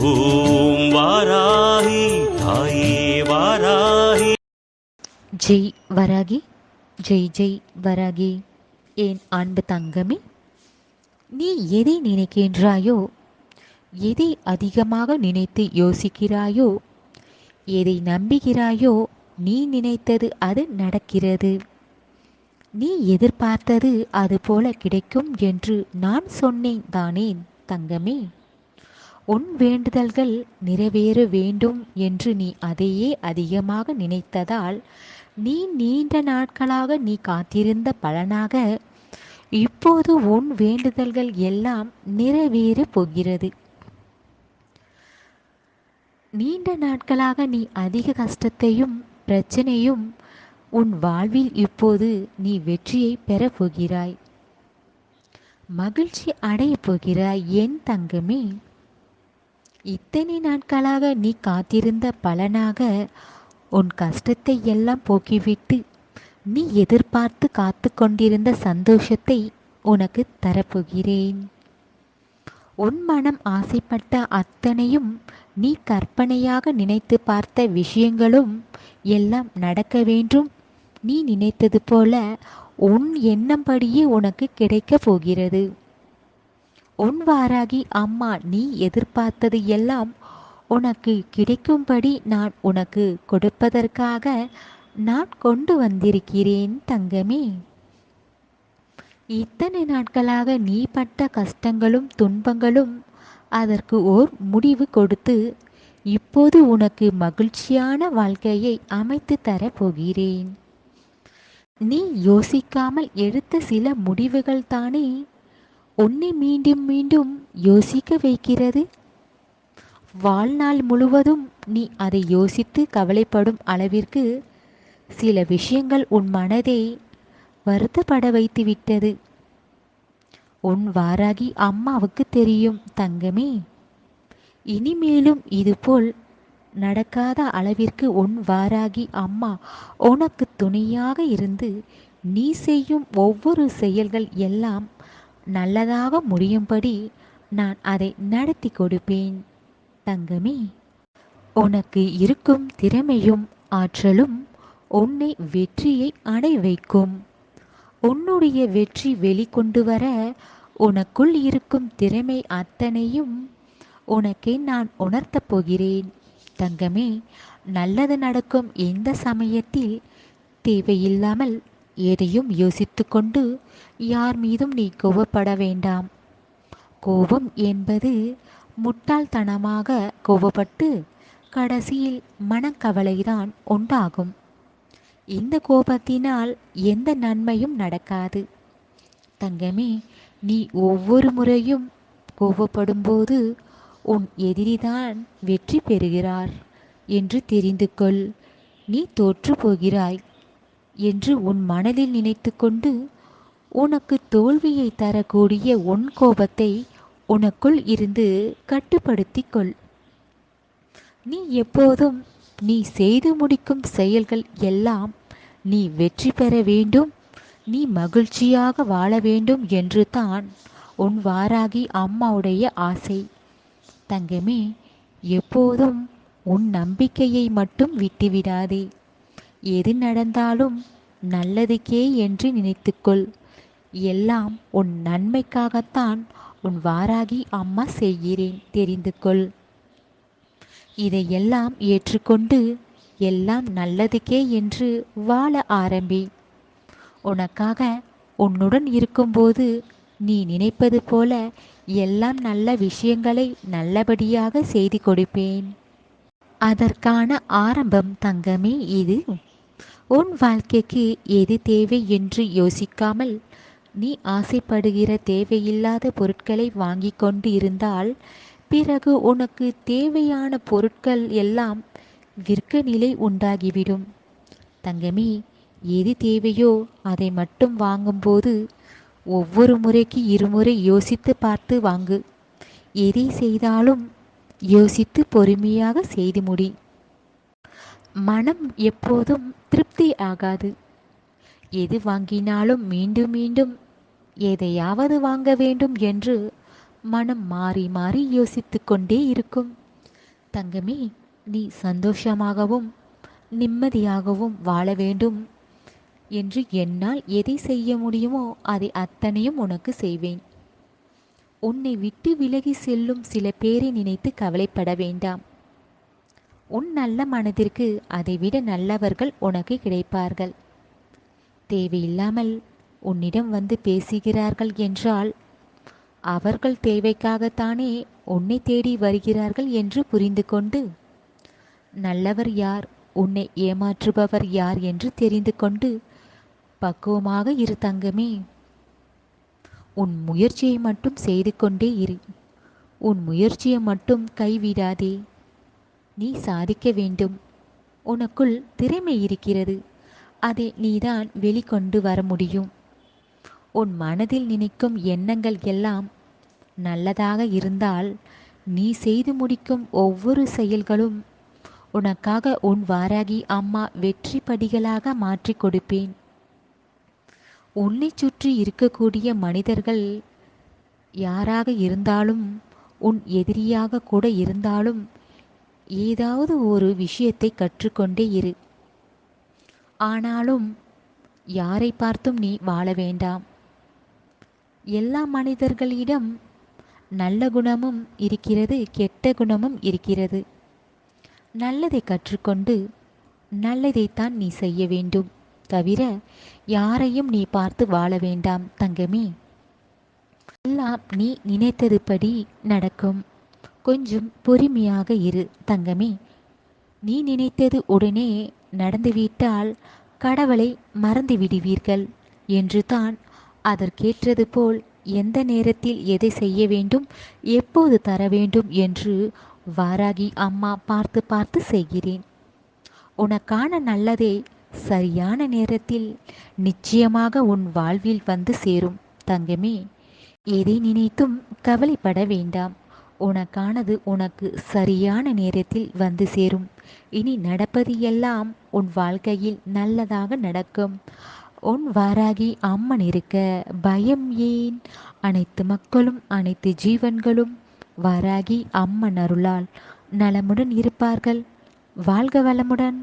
ஓம் வாராகி தாயே வாராகி. ஜெய் வராகி ஜெய் ஜெய் வராகி. என் அன்பு தங்கமே நீ எதை நினைக்கின்றாயோ எதை அதிகமாக நினைத்து யோசிக்கிறாயோ எதை நம்புகிறாயோ நீ நினைத்தது அது நடக்கிறது. நீ எதிர்பார்த்தது அது போல கிடைக்கும் என்று நான் சொன்னேன் தானே தங்கமே. உன் வேண்டுதல்கள் நிறைவேற வேண்டும் என்று நீ அதையே அதிகமாக நினைத்ததால் நீ நீண்ட நாட்களாக நீ காத்திருந்த பலனாக இப்போது உன் வேண்டுதல்கள் எல்லாம் நிறைவேறப் போகிறது. நீண்ட நாட்களாக நீ அதிக கஷ்டத்தையும் பிரச்சனையும் உன் வாழ்வில் இப்போது நீ வெற்றியை பெறப் போகிறாய். மகிழ்ச்சி அடையப் போகிறாய் என் தங்கமே. இத்தனை நாட்களாக நீ காத்திருந்த பலனாக உன் கஷ்டத்தை எல்லாம் போக்கிவிட்டு நீ எதிர்பார்த்து காத்து கொண்டிருந்த சந்தோஷத்தை உனக்கு தரப்போகிறேன். உன் மனம் ஆசைப்பட்ட அத்தனையும் நீ கற்பனையாக நினைத்து பார்த்த விஷயங்களும் எல்லாம் நடக்க வேண்டும். நீ நினைத்தது போல உன் எண்ணம்படியே உனக்கு கிடைக்கப் போகிறது. உன் வாராகி அம்மா நீ எதிர்பார்த்தது எல்லாம் உனக்கு கிடைக்கும்படி நான் உனக்கு கொடுப்பதற்காக நான் கொண்டு வந்திருக்கிறேன் தங்கமே. இத்தனை நாட்களாக நீ பட்ட கஷ்டங்களும் துன்பங்களும் அதற்கு ஓர் முடிவு கொடுத்து இப்போது உனக்கு மகிழ்ச்சியான வாழ்க்கையை அமைத்து தர போகிறேன். நீ யோசிக்காமல் எடுத்த சில முடிவுகள் தானே உன்னை மீண்டும் மீண்டும் யோசிக்க வைக்கிறது. வாழ்நாள் முழுவதும் நீ அதை யோசித்து கவலைப்படும் அளவிற்கு சில விஷயங்கள் உன் மனதை வருத்தப்பட வைத்து விட்டது உன் வாராகி அம்மாவுக்கு தெரியும் தங்கமே இனிமேலும் இதுபோல் நடக்காத அளவிற்கு உன் வாராகி அம்மா உனக்கு துணையாக இருந்து நீ செய்யும் ஒவ்வொரு செயல்கள் எல்லாம் நல்லதாக முடியும்படி நான் அதை நடத்தி கொடுப்பேன். தங்கமே உனக்கு இருக்கும் திறமையும் ஆற்றலும் உன்னை வெற்றியை அடை வைக்கும். உன்னுடைய வெற்றி வெளிக்கொண்டு வர உனக்குள் இருக்கும் திறமை அத்தனையும் உனக்கே நான் உணர்த்தப் போகிறேன். தங்கமே நல்லது நடக்கும் எந்த சமயத்தில் தேவையில்லாமல் எதையும் யோசித்து கொண்டு யார் மீதும் நீ கோவப்பட வேண்டாம். கோபம் என்பது முட்டாள்தனமாக கோபப்பட்டு கடைசியில் மனக்கவலைதான் உண்டாகும். இந்த கோபத்தினால் எந்த நன்மையும் நடக்காது. தங்கமே நீ ஒவ்வொரு முறையும் கோபப்படும்போது உன் எதிரிதான் வெற்றி பெறுகிறார் என்று தெரிந்து கொள். நீ தோற்று போகிறாய். என்று உன் மனதில் நினைத்து கொண்டு உனக்கு தோல்வியை தரக்கூடிய உன் கோபத்தை உனக்குள் இருந்து கட்டுப்படுத்தி கொள் நீ எப்போதும் நீ செய்து முடிக்கும் செயல்கள் எல்லாம் நீ வெற்றி பெற வேண்டும் நீ மகிழ்ச்சியாக வாழ வேண்டும் என்று தான் உன் வாராகி அம்மாவுடைய ஆசை. தங்கமே எப்போதும் உன் நம்பிக்கையை மட்டும் விட்டுவிடாதே. எது நடந்தாலும் நல்லதுக்கே என்று நினைத்துக்கொள். எல்லாம் உன் நன்மைக்காகத்தான் உன் வாராகி அம்மா செய்கிறேன் தெரிந்து கொள். இதையெல்லாம் ஏற்றுக்கொண்டு எல்லாம் நல்லதுக்கே என்று வாழ ஆரம்பி. உனக்காக உன்னுடன் இருக்கும்போது நீ நினைப்பது போல எல்லாம் நல்ல விஷயங்களை நல்லபடியாக செய்து கொடுப்பேன். அதற்கான ஆரம்பம் தங்கமே இது. உன் வாழ்க்கைக்கு எது தேவை என்று யோசிக்காமல் நீ ஆசைப்படுகிற தேவையில்லாத பொருட்களை வாங்கி கொண்டு இருந்தால் பிறகு உனக்கு தேவையான பொருட்கள் எல்லாம் விற்க நிலை உண்டாகிவிடும். தங்கமே எது தேவையோ அதை மட்டும் வாங்கும்போது ஒவ்வொரு முறைக்கு இருமுறை யோசித்து பார்த்து வாங்கு. எதை செய்தாலும் யோசித்து பொறுமையாக செய்து முடி. மனம் எப்போதும் திருப்தி ஆகாது. எது வாங்கினாலும் மீண்டும் மீண்டும் எதையாவது வாங்க வேண்டும் என்று மனம் மாறி மாறி யோசித்து கொண்டே இருக்கும். தங்கமே நீ சந்தோஷமாகவும் நிம்மதியாகவும் வாழ வேண்டும் என்று என்னால் எதை செய்ய முடியுமோ அதை அத்தனையும் உனக்கு செய்வேன். உன்னை விட்டு விலகி செல்லும் சில பேரை நினைத்து கவலைப்பட வேண்டாம். உன் நல்ல மனதிற்கு அதைவிட நல்லவர்கள் உனக்கு கிடைப்பார்கள். தேவையில்லாமல் உன்னிடம் வந்து பேசுகிறார்கள் என்றால் அவர்கள் தேவைக்காகத்தானே உன்னை தேடி வருகிறார்கள் என்று புரிந்து கொண்டு நல்லவர் யார் உன்னை ஏமாற்றுபவர் யார் என்று தெரிந்து கொண்டு பக்குவமாக இரு தங்கமே. உன் முயற்சியை மட்டும் செய்து கொண்டே இரு. உன் முயற்சியை மட்டும் கைவிடாதே. நீ சாதிக்க வேண்டும். உனக்குள் திறமை இருக்கிறது. அதை நீதான் வெளிக்கொண்டு வர முடியும். உன் மனதில் நினைக்கும் எண்ணங்கள் எல்லாம் நல்லதாக இருந்தால் நீ செய்து முடிக்கும் ஒவ்வொரு செயல்களும் உனக்காக உன் வாராகி அம்மா வெற்றி படிகளாக மாற்றி கொடுப்பேன். உன்னை சுற்றி இருக்கக்கூடிய மனிதர்கள் யாராக இருந்தாலும் உன் எதிரியாக கூட இருந்தாலும் ஏதாவது ஒரு விஷயத்தை கற்றுக்கொண்டே இரு. ஆனாலும் யாரை பார்த்தும் நீ வாழ வேண்டாம். எல்லா மனிதர்களிடம் நல்ல குணமும் இருக்கிறது கெட்ட குணமும் இருக்கிறது. நல்லதை கற்றுக்கொண்டு நல்லதைத்தான் நீ செய்ய வேண்டும். தவிர யாரையும் நீ பார்த்து வாழ வேண்டாம் தங்கமே. எல்லாம் நீ நினைத்ததுபடி நடக்கும். கொஞ்சம் பொறுமையாக இரு தங்கமே. நீ நினைத்தது உடனே நடந்துவிட்டால் கடவுளை மறந்து விடுவீர்கள் என்று தான் அதற்கேற்றது போல் எந்த நேரத்தில் எதை செய்ய வேண்டும் எப்போது தர வேண்டும் என்று வாராகி அம்மா பார்த்து பார்த்து செய்கிறேன். உனக்கான நல்லதே சரியான நேரத்தில் நிச்சயமாக உன் வாழ்வில் வந்து சேரும் தங்கமே. எதை நினைத்தும் கவலைப்பட வேண்டாம். உனக்கானது உனக்கு சரியான நேரத்தில் வந்து சேரும். இனி நடப்பது எல்லாம் உன் வாழ்க்கையில் நல்லதாக நடக்கும். உன் வாராகி அம்மன் இருக்க பயம் ஏன்? அனைத்து மக்களும் அனைத்து ஜீவன்களும் வாராகி அம்மன் அருளால் நலமுடன் இருப்பார்கள். வாழ்க வளமுடன்.